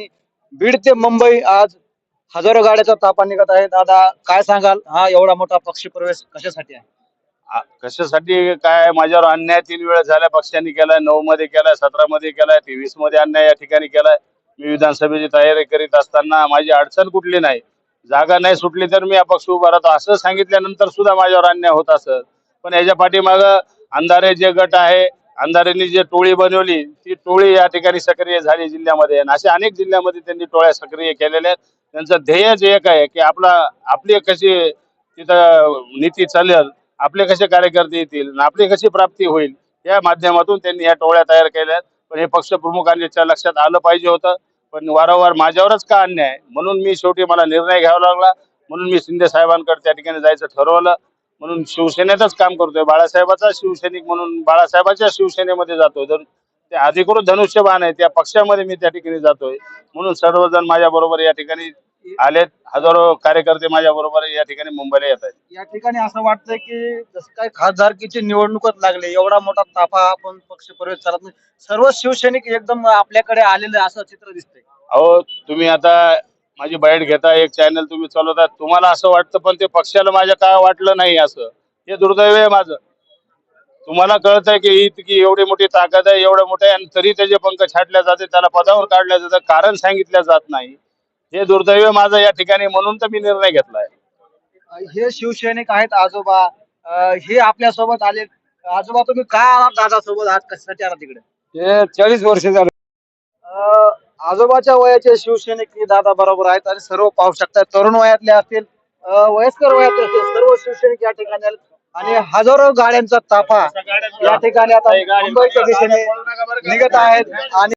बीड ते मुंबई आज हजारो गाड्याचा तापा निघत आहे. दादा काय सांगाल? हा एवढा मोठा पक्षी प्रवेश कशासाठी आहे? आ- कशासाठी? काय माझ्यावर अन्याय तीन वेळा झाल्या पक्षांनी केलाय नऊ मध्ये केलाय सतरा मध्ये केलाय तेवीसमध्ये अन्याय या ठिकाणी केलाय. मी विधानसभेची तयारी करीत असताना माझी अडचण कुठली नाही. जागा नाही सुटली तर मी अपक्ष उभा राहतो. असं सांगितल्यानंतर सुद्धा माझ्यावर अन्याय होत असत. पण याच्या पाठीमाग अंधारे जे गट आहे अंधारेंनी जे टोळी बनवली ती टोळी या ठिकाणी सक्रिय झाली जिल्ह्यामध्ये. आणि अशा अनेक जिल्ह्यामध्ये त्यांनी टोळ्या सक्रिय केलेल्या आहेत. त्यांचं ध्येयच एक आहे की आपला आपली कशी तिथं नीती चालेल आपले कसे कार्यकर्ते येतील आणि आपली कशी प्राप्ती होईल या माध्यमातून त्यांनी ह्या टोळ्या तयार केल्या आहेत. पण हे पक्षप्रमुखांच्या लक्षात आलं पाहिजे होतं. पण वारंवार माझ्यावरच का अन्याय? म्हणून मी शेवटी मला निर्णय घ्यावा लागला. म्हणून मी शिंदे साहेबांकडे त्या ठिकाणी जायचं ठरवलं. म्हणून शिवसेनेतच काम करतोय. बाळासाहेबाचा शिवसैनिक म्हणून बाळासाहेबाच्या शिवसेनेमध्ये जातोय. जर ते अधिकृत धनुष्यबाण आहे त्या पक्षामध्ये मी त्या ठिकाणी जातोय. म्हणून सर्वजण माझ्या बरोबर या ठिकाणी आलेत. हजारो कार्यकर्ते माझ्या बरोबर या ठिकाणी मुंबईला येत आहेत. या ठिकाणी असं वाटतंय की जसं काय खासदारकीची निवडणूकच लागली. एवढा मोठा ताफा आपण पक्ष प्रवेश चालत नाही. सर्व शिवसैनिक एकदम आपल्याकडे आलेले असं चित्र दिसतंय. अहो तुम्ही आता माझी बाईट घेता एक चॅनल तुम्ही चालवता तुम्हाला असं वाटतं पण ते पक्षाला माझ्या काय वाटलं नाही असं? हे दुर्दैव आहे माझं. तुम्हाला कळतंय की इतकी एवढी मोठी ताकद आहे एवढं मोठं आहे आणि तरी त्याचे पंख छाटल्या जाते त्याला पदावर काढल्या जातं कारण सांगितलं जात नाही. हे दुर्दैव माझं या ठिकाणी म्हणून तर मी निर्णय घेतलाय हे शिवसैनिक आहेत आजोबा. अं, हे आपल्यासोबत आले. आजोबा तुम्ही काय आलात दादा सोबत आज कशासाठी आला तिकडे हे चाळीस वर्ष झालं. आजोबाच्या वयाचे शिवसैनिक दादा बरोबर आहेत आणि सर्व पाहू शकतात तरुण वयातले असतील वयस्कर वयातले असतील सर्व शिवसैनिक या ठिकाणी आले. आणि हजारो गाड्यांचा ताफा या ठिकाणी आता मुंबईच्या दिशेने निघत आहेत. आणि